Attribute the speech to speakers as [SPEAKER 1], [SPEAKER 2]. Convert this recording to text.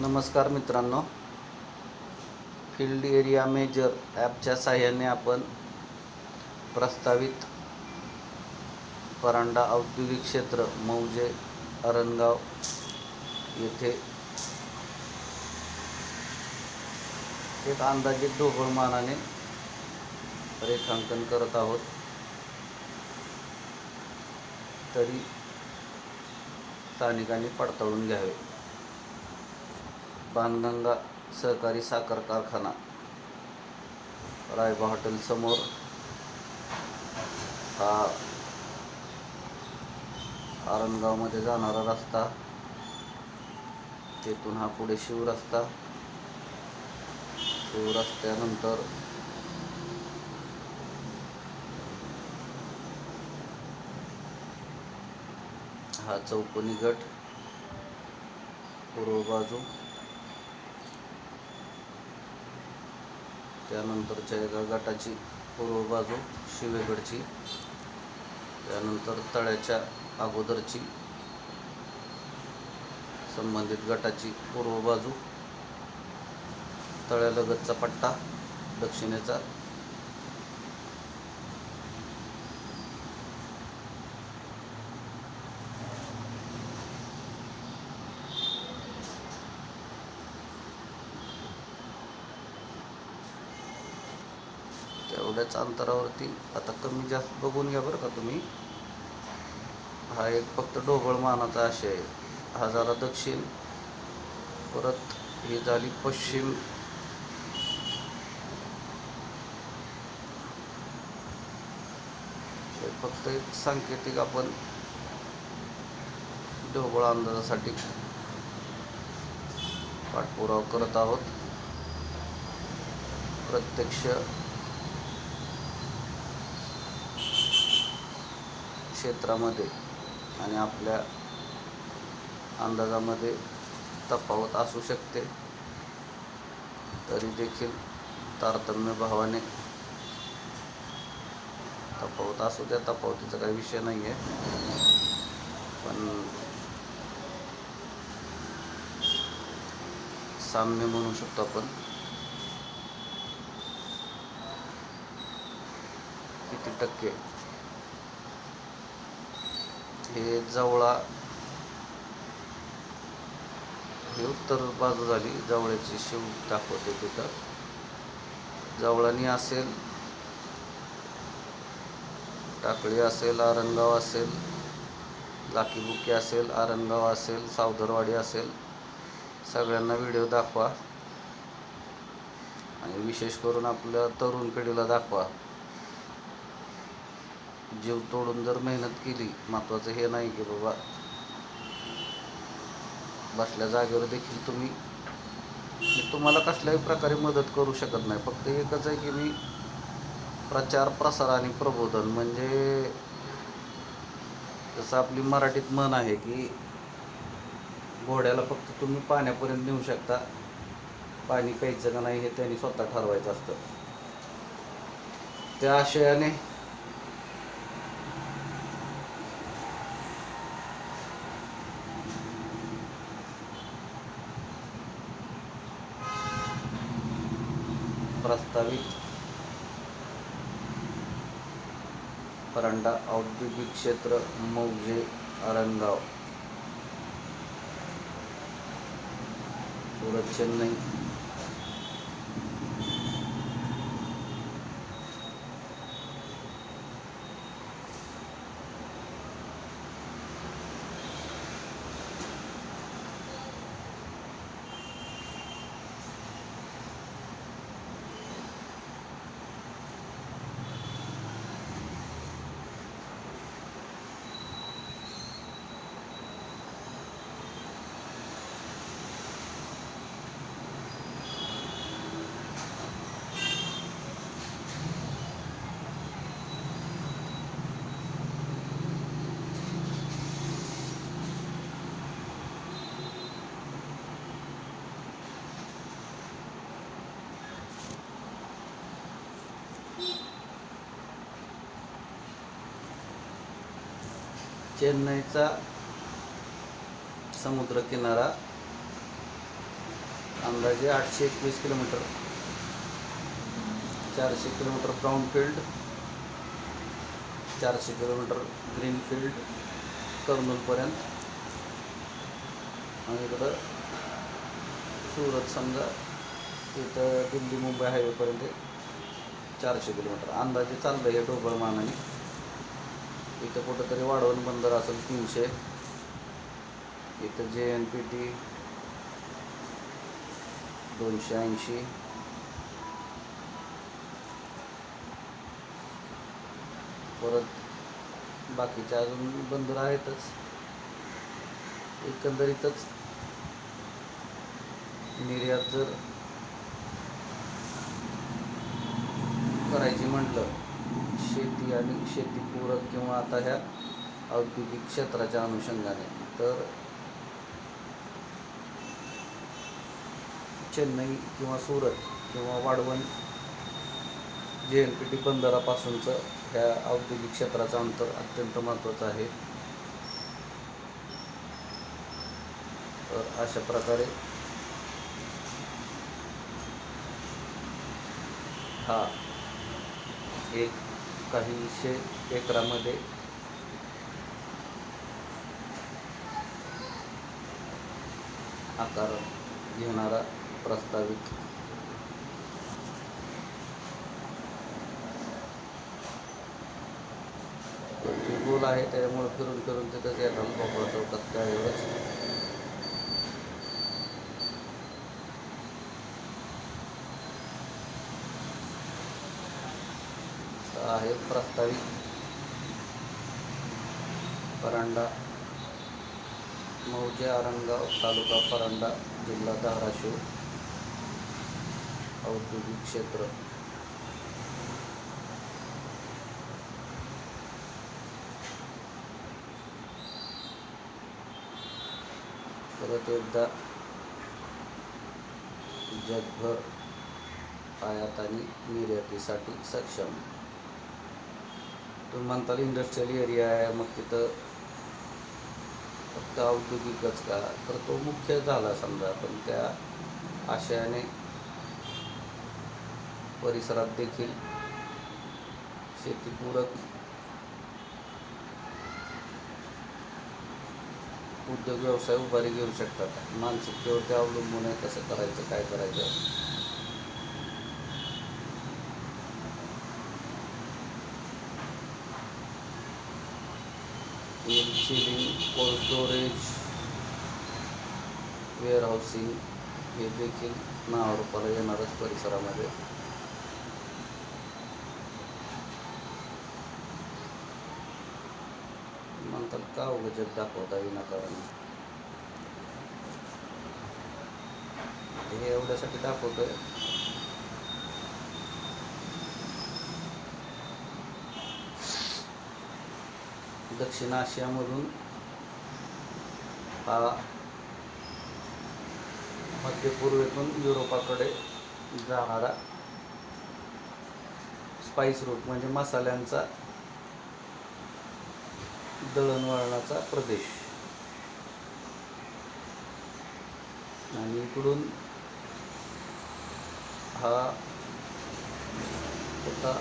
[SPEAKER 1] नमस्कार मित्रांनो. Field area major ॲपच्या साह्याने आपण प्रस्तावित परांडा औद्योगिक क्षेत्र मौजे अरणगाव येथे एक अंदाजित ढोबळमानाने रेखांकन करत आहोत. तरी स्थानिकांनी पडताळून घ्यावे. बाणगंगा सहकारी साखर कारखाना रायबा हॉटेलसमोर हा आरणगावमध्ये जाणारा रस्ता तेथून हा पुढे शिवरस्ता शिवरस्त्यानंतर हा चौकोनी गट पूर्व बाजू. त्यानंतरच्या एका गटाची पूर्व बाजू शिवेगडची त्यानंतर तळ्याच्या अगोदरची संबंधित गटाची पूर्व बाजू तळ्यालगतचा पट्टा दक्षिणेचा तेवढ्याच अंतरावरती आता कमी जास्त बघून घ्या बरं का तुम्ही. हा एक फक्त ढोबळ मानाचा आशय आहे. हा झाला दक्षिण. परत ही झाली पश्चिम. हे फक्त एक सांकेतिक आपण ढोबळ अंदाजासाठी पाठपुरावा करत आहोत. प्रत्यक्ष क्षेत्रामध्ये आणि आपल्या अंदाजामध्ये तफावत असू शकते. तरी देखील तारतम्य भावाने तफावत असू द्या तफावतीचा काही विषय नाही आहे पण साम्य म्हणू शकतो आपण. किती टक्के हे जवळा हे उत्तर बाजू झाली. जवळ्याची शिव दाखवते तिथं. जवळानी असेल टाकळी असेल आरणगाव असेल लाकीबुकी असेल आरणगाव असेल सावदरवाडी असेल. सगळ्यांना व्हिडिओ दाखवा. आणि विशेष करून आपल्या तरुण पिढीला दाखवा. जीव तोडून जर मेहनत केली महत्त्वाचं हे नाही की बाबा बसल्या जागेवर देखील तुम्ही मी तुम्हाला कसल्याही प्रकारे मदत करू शकत नाही. फक्त एकच आहे की मी प्रचार प्रसार आणि प्रबोधन म्हणजे जसं आपली मराठीत म्हण आहे की घोड्याला फक्त तुम्ही पाण्यापर्यंत नेऊ शकता पाणी प्यायचं का नाही हे त्यांनी स्वतः ठरवायचं असतं. त्या आशयाने प्रस्तावित परांडा औद्योगिक क्षेत्र मौजे अरणगाव सुरत चेन्नई. चेन्नईचा समुद्रकिनारा अंदाजे आठशे एकवीस किलोमीटर. चारशे किलोमीटर ब्राऊन फील्ड चारशे किलोमीटर ग्रीन फील्ड कर्नूलपर्यंत. आणि इकडं सुरत समजा इथं दिल्ली मुंबई हायवेपर्यंत चारशे किलोमीटर. अंदाजे चाललं आहे ढोबळ मानाने. इथं कुठंतरी वाढवण बंदर असेल तीनशे. इथं जे एन पी टी दोनशे ऐंशी. परत बाकीचे अजून बंदर आहेतच. एकंदरीतच निर्यात जर करायची म्हटलं शेती आणि शेतीपूरक किंवा आता ह्या औद्योगिक क्षेत्राच्या अनुषंगाने. तर चेन्नई किंवा सुरत किंवा वाढवण जे एन पी टी बंदरापासूनचं ह्या औद्योगिक क्षेत्राचं अंतर अत्यंत महत्त्वाचं आहे. तर अशा प्रकारे हा एक काहीशे एकरामध्ये. आकार घेणारा प्रस्तावित. गोल आहे त्याच्यामुळे फिरून फिरून तिथं येतात रंग चौकात त्यावेळेस आहे प्रस्तावित. परांडा मौजे आरंगाव तालुका परांडा जिल्हा धाराशिव औद्योगिक क्षेत्र. परत एकदा जगभर आयात आणि निर्यातीसाठी सक्षम. तुम्ही म्हणताल इंडस्ट्रियल एरिया आहे. मग तिथं फक्त औद्योगिकच का? तर तो मुख्य झाला समजा पण त्या आशयाने परिसरात देखील शेतीपूरक उद्योग व्यवसाय उभारी घेऊ शकतात. मानसिकतेवरती अवलंबून आहे कसं करायचं काय करायचं? चिलिंग कोल्ड स्टोरेज वेअरहाऊसिंग हे देखील नावारूपाला येणारच परिसरामध्ये. म्हणतात का उगजत दाखवता विनाकारण हे एवढ्यासाठी दाखवतोय. दक्षिण आशियामधून हा मध्य पूर्वेतून युरोपाकडे जाणारा स्पाईस रूट म्हणजे मसाल्यांचा दळणवळणाचा प्रदेश. आणि इकडून हा होता